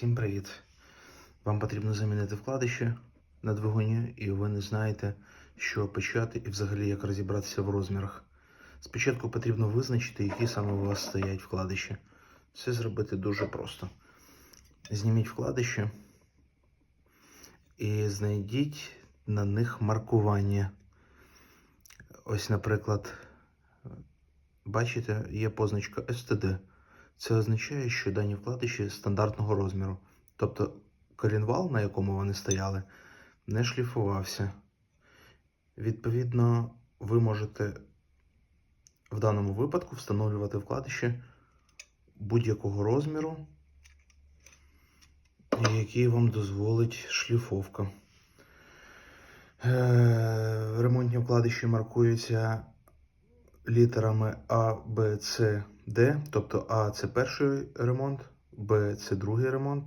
Всім привіт! Вам потрібно замінити вкладище на двигуні, і ви не знаєте, що почати і взагалі як розібратися в розмірах. Спочатку потрібно визначити, які саме у вас стоять вкладиші. Це зробити дуже просто. Зніміть вкладище і знайдіть на них маркування. Ось, наприклад, бачите, є позначка STD. Це означає, що дані вкладиші стандартного розміру. Тобто колінвал, на якому вони стояли, не шліфувався. Відповідно, ви можете в даному випадку встановлювати вкладище будь-якого розміру, який вам дозволить шліфовка. Е, Ремонтні вкладиші маркуються літерами А, Б, С, Д. Тобто А це перший ремонт, Б це другий ремонт,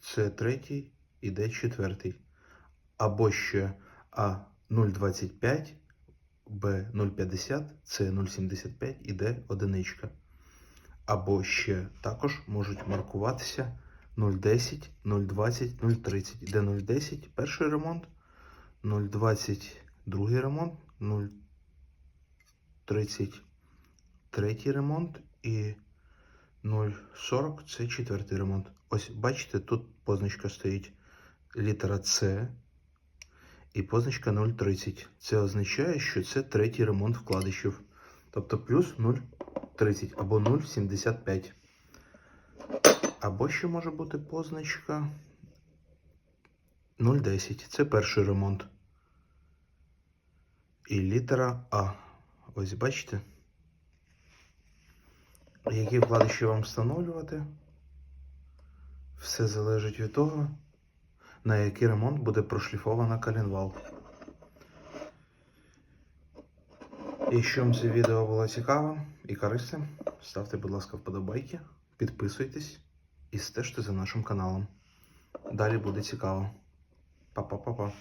С третій і Д четвертий. Або ще А 0,25, Б 0,50, С 0,75 і Д одиничка. Або ще також можуть маркуватися 0,10, 0,20, 0,30. Де 0,10 перший ремонт, 0,20 другий ремонт, 0,30 третій ремонт і 0,40 це четвертий ремонт. Ось бачите, тут позначка стоїть літера С і позначка 0,30. Це означає, що це третій ремонт вкладишів. Тобто плюс 0,30 або 0,75. Або ще може бути позначка 0,10. Це перший ремонт. І літера А. Ось бачите? Які вкладиші вам встановлювати? Все залежить від того, на який ремонт буде прошліфована коленвал. Якщо вам це відео було цікаво і корисним, ставте, будь ласка, вподобайки, підписуйтесь і стежте за нашим каналом. Далі буде цікаво. Па-па-па-па.